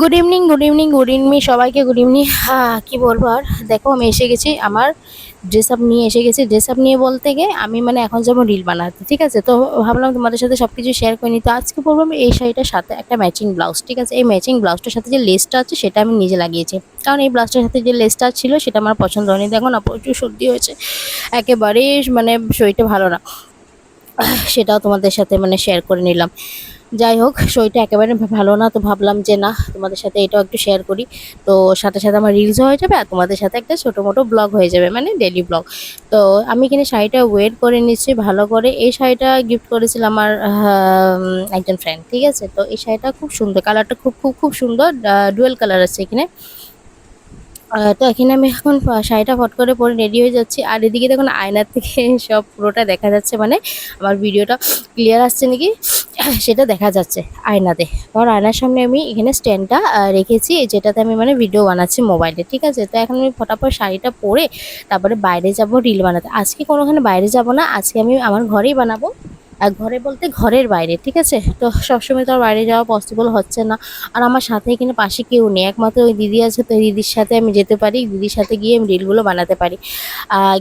Good evening good evening good evening সবাইকে good evening হ্যাঁ কী বলব আর? দেখো, আমি এসে গেছি, আমার ড্রেস আপ নিয়ে এসে গেছি। ড্রেস আপ নিয়ে বলতে গিয়ে আমি মানে এখন যাব রিল বানাতে, ঠিক আছে? তো ভাবলাম তোমাদের সাথে সব কিছু শেয়ার করে নিই। তো আজকে বলব আমি এই শাড়িটার সাথে একটা ম্যাচিং ব্লাউজ ঠিক আছে? এই ম্যাচিং ব্লাউজটার সাথে যে লেসটা আছে, সেটা আমি নিজে লাগিয়েছি। কারণ এই ব্লাউজটার সাথে যে লেসটা ছিল, সেটা আমার পছন্দ হয়নি। দেখো না, প্রচুর সর্দি হয়েছে। একেবারে মানে শরীরটা ভালো না। সেটাও তোমাদের সাথে মানে শেয়ার করে নিলাম। যাই হোক শরীরটা একেবারে ভালো না, তো ভাবলাম যে না, তোমাদের সাথে এটাও একটু শেয়ার করি। তো সাথে সাথে আমার রিলস হয়ে যাবে আর তোমাদের সাথে একটা ছোটো মোটো ব্লগ হয়ে যাবে মানে ডেলি ব্লগ তো আমি এখানে শাড়িটা ওয়েট করে নিচ্ছি ভালো করে। এই শাড়িটা গিফট করেছিল আমার একজন ফ্রেন্ড ঠিক আছে? তো এই শাড়িটা খুব সুন্দর কালারটা খুব খুব খুব সুন্দর ডুয়েল কালার আছে এখানে। তো এখানে আমি এখন শাড়িটা ফট করে পরে রেডি হয়ে যাচ্ছি। আর এদিকে দেখুন, আয়নার থেকে সব পুরোটা দেখা যাচ্ছে মানে আমার ভিডিওটা ক্লিয়ার আসছে নাকি? সেটা দেখা যাচ্ছে আয়নাতে। কারণ আয়নার সামনে আমি এখানে স্ট্যান্ডটা রেখেছি, যেটাতে আমি মানে ভিডিও বানাচ্ছি মোবাইলে ঠিক আছে? তো এখন আমি ফটাফট শাড়িটা পরে তারপরে বাইরে যাব রিল বানাতে। আজকে কোনোখানে বাইরে যাব না, আজকে আমি আমার ঘরেই বানাবো। ঘরে বলতে ঘরের বাইরে, ঠিক আছে? তো সবসময় তো আর বাইরে যাওয়া পসিবল হচ্ছে না। আর আমার সাথে এখানে পাশে কেউ নেই। একমাত্র ওই দিদি আছে, তো দিদির সাথে আমি যেতে পারি। দিদির সাথে গিয়ে আমি রিলগুলো বানাতে পারি।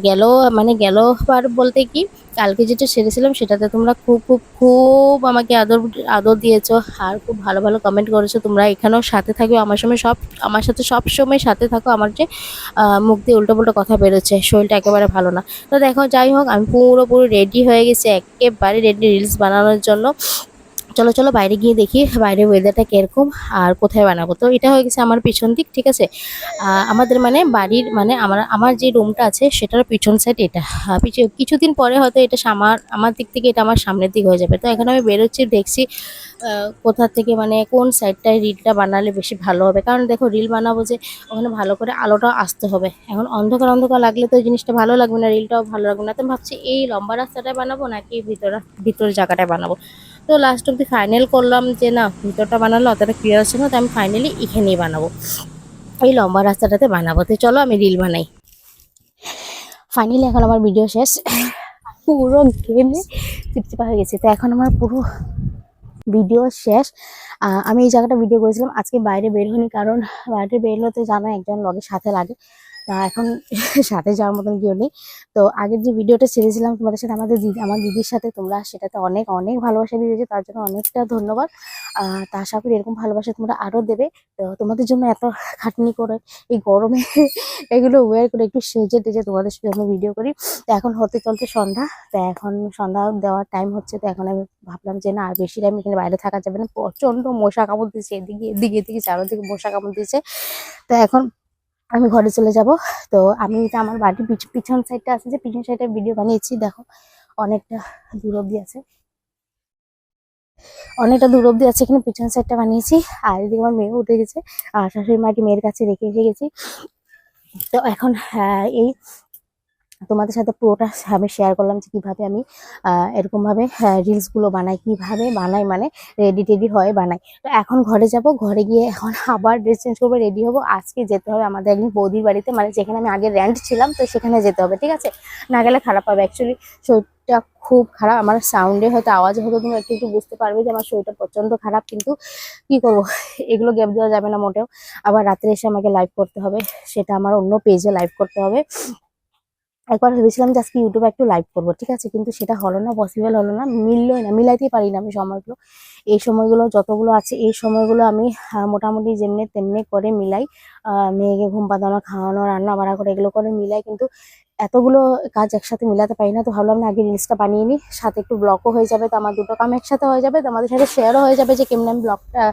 গেল মানে গেল বার বলতে কি, কালকে যেটা সেরেছিলাম, সেটাতে তোমরা খুব খুব খুব আমাকে আদর আদর দিয়েছ। আর খুব ভালো ভালো কমেন্ট করেছ। তোমরা এখানেও সাথে থাকো আমার সময় সব, আমার সাথে সব সময় সাথে থাকো। আমার যে মুখ দিয়ে উল্টো পুল্টো কথা বেরোচ্ছে, শরীরটা একেবারে ভালো না। তো দেখো, যাই হোক, আমি পুরোপুরি রেডি হয়ে গেছি। একেবারে রেডি রিলস বানানোর জন্য। চলো চলো বাইরে গিয়ে দেখি বাইরের ওয়েদারটা কীরকম আর কোথায় বানাবো। তো এটা হয়ে গেছে আমার পিছন দিক, ঠিক আছে? আমাদের মানে বাড়ির মানে আমার আমার যে রুমটা আছে সেটার পিছন সাইড এটা। কিছুদিন পরে হয়তো এটা আমার আমার দিক থেকে এটা আমার সামনের দিক হয়ে যাবে। তো এখন আমি বেরোচ্ছি, দেখছি কোথা থেকে মানে কোন সাইডটায় রিলটা বানালে বেশি ভালো হবে। কারণ দেখো, রিল বানাবো যে ওখানে ভালো করে আলোটা আসতে হবে। এখন অন্ধকার অন্ধকার লাগলে তো জিনিসটা ভালো লাগবে না, রিলটাও ভালো লাগবে না। তো ভাবছি, এই লম্বা রাস্তাটায় বানাবো নাকি ভিতরে ভিতরের জায়গাটায় বানাবো? তো লাস্ট অব্দি ফাইনাল করলাম যে না, ভিতরটা বানালে অতটা ক্লিয়ার আছে না, তো আমি ফাইনালি এখানেই বানাবো। এই লম্বা রাস্তাটাতে বানাবো। তো চলো আমি রিল বানাই। ফাইনালি এখন আমার ভিডিও শেষ। পুরো গেমে চিপচিপা হয়ে গেছে। তো এখন আমার পুরো ভিডিও শেষ। আমি এই জায়গাটা ভিডিও করেছিলাম। আজকে বাইরে বের হইনি, কারণ বাইরে বের হতে জানো একজন লগের সাথে লাগে। তা এখন সাথে যাওয়ার মতন কেউ নেই। তো আগের যে ভিডিওটা ছেড়েছিলাম তোমাদের সাথে, আমাদের দিদি, আমার দিদির সাথে তোমরা সেটাতে অনেক অনেক ভালোবাসা দিয়েছ, তার জন্য অনেকটা ধন্যবাদ। তা আশা করি এরকম ভালোবাসা তোমরা আরও দেবে। তো তোমাদের জন্য এত খাটনি করে এই গরমে এগুলো ওয়্যার করে একটু সেজে টেজে তোমাদের জন্য ভিডিও করি। তো এখন হতে চলছে সন্ধ্যা, তো এখন সন্ধ্যা দেওয়ার টাইম হচ্ছে, তো এখন আমি ভাবলাম যে না, আর বেশি টাইম এখানে বাইরে থাকা যাবে না। প্রচণ্ড মশা কামড় দিচ্ছে, এদিকে এদিকে এদিকে, চারোদিকে মশা কামড় দিচ্ছে। তো এখন আমি ঘরে চলে যাব। তো আমি এটা আমার বাড়ির পিছ- পিছন সাইডটা আছে যে পিছন সাইডে ভিডিও বানিয়েছি, দেখো, অনেকটা দূর অব্দি আছে। অনেকটা দূর অব্দি আছে এখানে পিছন সাইডটা বানিয়েছি। আর এদিকে আমার মেয়ে উঠে গেছে। আর শাশুড়ি মাকে মেয়ের কাছে রেখে এসে গেছি। তো এখন এই তোমাদের সাথে পুরোটা আমি শেয়ার করলাম যে কীভাবে আমি এরকমভাবে এরকম ভাবে বানাই, কীভাবে বানাই মানে রেডি টেডি হয়ে বানাই। তো এখন ঘরে যাব, ঘরে গিয়ে এখন আবার ড্রেস চেঞ্জ করব রেডি হব। আজকে যেতে হবে আমাদের একদিন বৌদির বাড়িতে মানে যেখানে আমি আগে র্যান্ট ছিলাম, তো সেখানে যেতে হবে, ঠিক আছে? না গেলে খারাপ হবে। অ্যাকচুয়ালি শরীরটা খুব খারাপ। আমার সাউন্ডে হয়তো আওয়াজ হয়তো তুমি একটু একটু বুঝতে পারবে যে আমার শরীরটা প্রচণ্ড খারাপ, কিন্তু কি করব? এগুলো গ্যাপ দেওয়া যাবে না মোটেও। আবার রাত্রে এসে আমাকে লাইভ করতে হবে, সেটা আমার অন্য পেজে লাইভ করতে হবে। একবার ভেবেছিলাম যে আজকে ইউটিউবে একটু লাইভ করব, ঠিক আছে? কিন্তু সেটা হলো না পসিবল হলো না, মিললোই না, মিলাইতেই পারি না আমি সময়গুলো। এই সময়গুলো যতগুলো আছে, এই সময়গুলো আমি মোটামুটি যেমনি তেমনি করে মিলাই মেয়েকে ঘুম পাতানো, খাওয়ানো রান্না বাড়া করে এগুলো করে মিলাই, কিন্তু এতগুলো কাজ একসাথে মিলাতে পারি না, তো ভাবলাম না আগে রিলসটা বানিয়ে নিই। সাথে একটু ব্লগও হয়ে যাবে, তো আমার দুটো কাম একসাথে হয়ে যাবে, তো আমাদের সাথে শেয়ারও হয়ে যাবে যে কেমন আমি ব্লগটা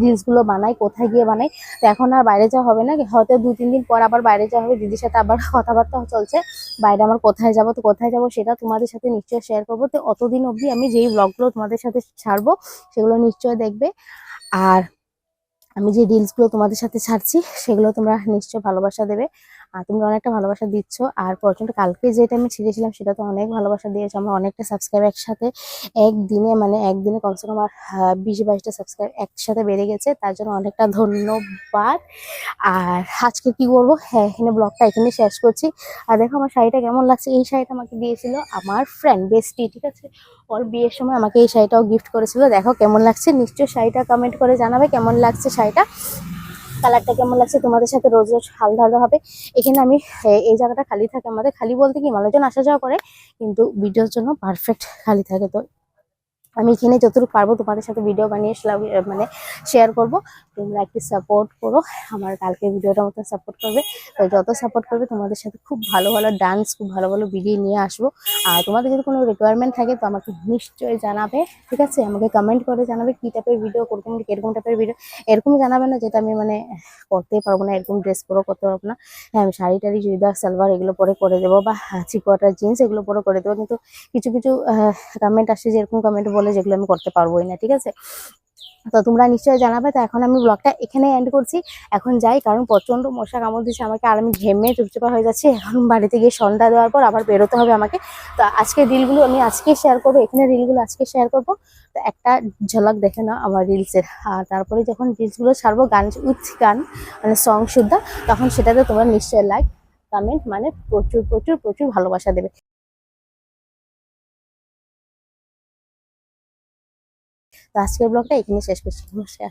রিলসগুলো বানাই, কোথায় গিয়ে বানাই। তো এখন আর বাইরে যাওয়া হবে না, হয়তো দু, তিন দিন পর আবার বাইরে যাওয়া হবে, দিদির সাথে আবার কথাবার্তা চলছে। বাইরে আমার কোথায় যাব, তো কোথায় যাব সেটা তোমাদের সাথে নিশ্চয়ই শেয়ার করব। তো অতদিন অবধি আমি যেই ব্লগগুলো তোমাদের সাথে ছাড়বো, সেগুলো নিশ্চয়ই দেখবে। আর আমি যে রিলসগুলো তোমাদের সাথে ছাড়ছি সেগুলো তোমরা নিশ্চয় ভালোবাসা দেবে। আর তোমরা অনেকটা ভালোবাসা দিচ্ছ। আর পর্যন্ত কালকে যেটা আমি ছেড়েছিলাম সেটা তো অনেক ভালোবাসা দিয়েছ। আমরা অনেকটা সাবস্ক্রাইব একসাথে একদিনে মানে একদিনে কমসে কম আর আহ, বিশ বাইশটা সাবস্ক্রাইব একসাথে বেড়ে গেছে। তার জন্য অনেকটা ধন্যবাদ। আর আজকে কি করব? হ্যাঁ এখানে ব্লগটা এখানে শেষ করছি। আর দেখো আমার শাড়িটা কেমন লাগছে? এই শাড়িটা আমাকে দিয়েছিল আমার ফ্রেন্ড বেস্টি ঠিক আছে? ওর বিয়ের সময় আমাকে এই শাড়িটাও গিফট করেছিল। দেখো কেমন লাগছে? নিশ্চয়ই শাড়িটা কমেন্ট করে জানাবে কেমন লাগছে শাড়িটা। কালারটা কেমন লাগছে তোমাদের সাথে রোজ রোজ হাল ধরা হবে। এখানে আমি এই জায়গাটা খালি থাকে আমাদের। খালি বলতে কি, মানুষজন আসা যাওয়া করে, কিন্তু ভিডিওর জন্য পারফেক্ট খালি থাকে তো। আমি এখানে যতটুকু পারব তোমাদের সাথে ভিডিও বানিয়ে মানে শেয়ার করব। তোমরা একটু সাপোর্ট করো, আমার কালকে ভিডিওটা মতো সাপোর্ট করবে। তো যত সাপোর্ট করবে, তোমাদের সাথে খুব ভালো ভালো ডান্স খুব ভালো ভালো ভিডিও নিয়ে আসব। আর তোমাদের যদি কোনো রিকোয়ারমেন্ট থাকে, তো আমাকে নিশ্চয়ই জানাবে, ঠিক আছে? আমাকে কমেন্ট করে জানাবে কী টাইপের ভিডিও করতাম কীরকম টাইপের ভিডিও এরকম জানাবে না যেটা আমি মানে করতেই পারব না, এরকম ড্রেস পরেও করতে পারব না। হ্যাঁ আমি শাড়ি টাড়ি, চুড়িদার, সালোয়ার এগুলো পরে করে দেবো বা চিকোয়াটার জিন্স এগুলো পরে করে দেবো। কিন্তু কিছু কিছু কমেন্ট আসছে যে এরকম কমেন্ট বলে যেগুলো আমি করতে পারবোই না, ঠিক আছে? তো তোমরা নিশ্চয়ই জানাবে, তো এখন আমি ব্লগটা এখানে এন্ড করছি। এখন যাই, কারণ প্রচণ্ড মশা কামড় দিচ্ছে আমাকে, আর আমি ঘেমে চুপচাপা হয়ে যাচ্ছে। এখন বাড়িতে গিয়ে সন্ধ্যা দেওয়ার পর আবার বেরোতে হবে আমাকে। তো আজকে রিলগুলো আমি আজকে শেয়ার করব, এখানে রিলগুলো আজকে শেয়ার করব। তো একটা ঝলক দেখে নাও আমার রিলসের আর তারপরে যখন রিলসগুলো ছাড়বো, গান উইথ গান মানে সং শুদ্ধা, তখন সেটাতে তোমরা নিশ্চয়ই লাইক কমেন্ট মানে প্রচুর প্রচুর প্রচুর ভালোবাসা দেবে। তো আজকের ব্লগটা এখানে শেষ করছি। নমস্কার।